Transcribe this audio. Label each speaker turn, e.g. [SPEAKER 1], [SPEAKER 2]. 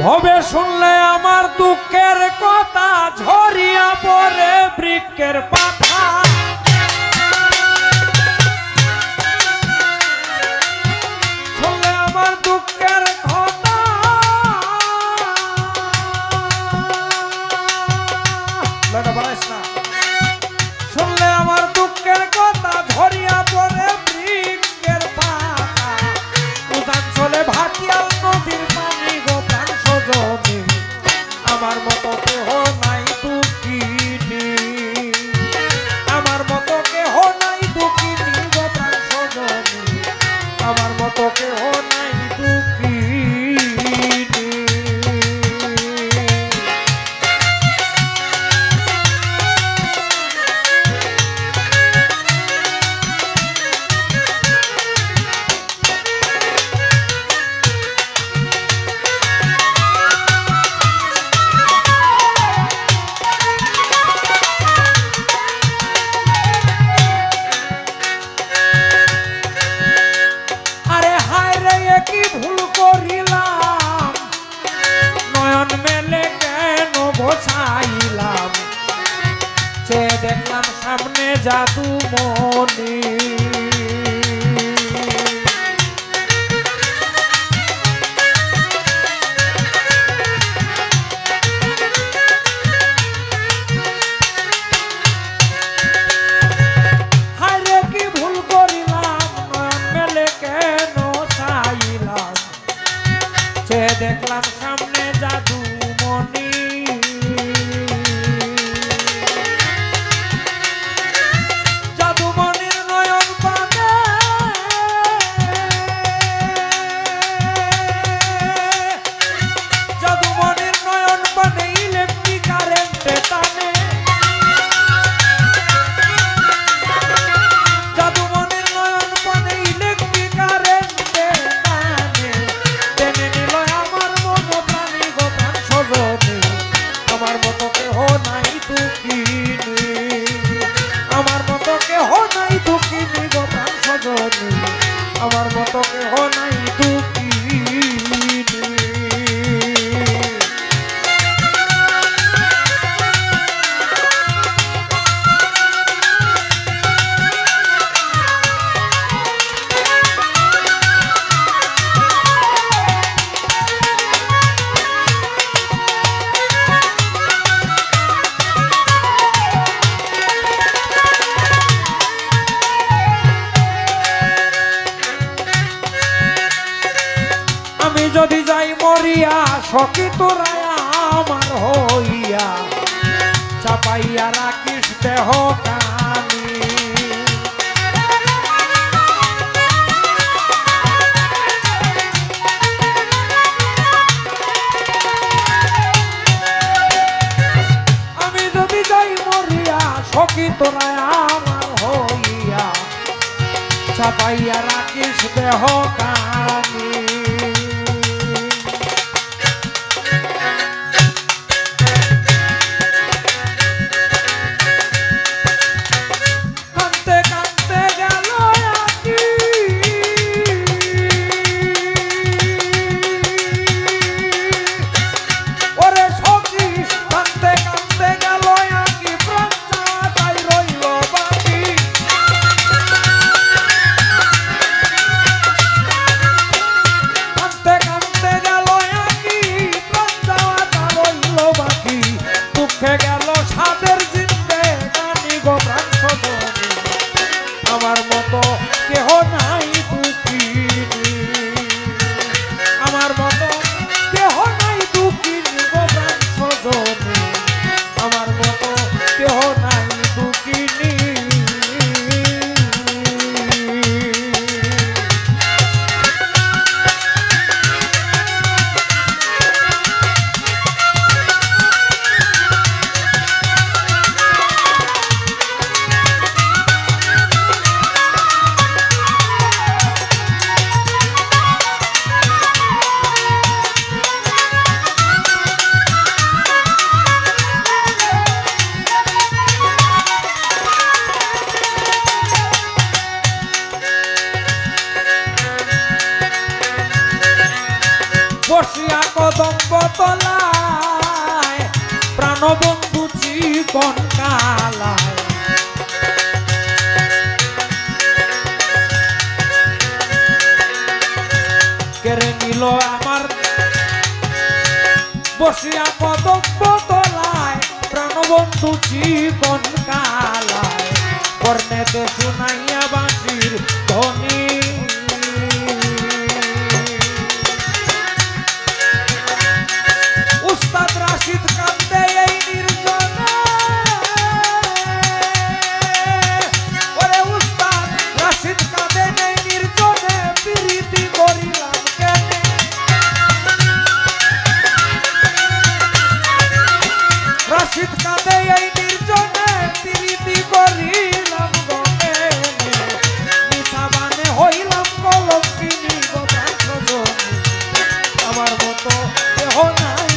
[SPEAKER 1] ভবে শুনলে আমার দুঃখের কথা ঝরিয়া পরে বৃক্ষের পাতা ছিলাম সে দেখলাম সামনে জাদু মনি আমার মতো কেহ নাই দুঃখ সখী তোরা আমার হইয়া, চাপাইয়া রাখিস দেহ আমি যদি যাই মরিয়া, সখী তোরা আমার হইয়া, চাপাইয়া রাখিস দেহ কানি। প্রাণবন্ধু জীবন কালায়। কেড়ে নিল আমার বসিয়া কদম্ব তলায় প্রাণবন্ধু জীবন কালায়। কর্ণেতে শুনাইয়া বাঁশির ধ্বনি মতো দেহ নাই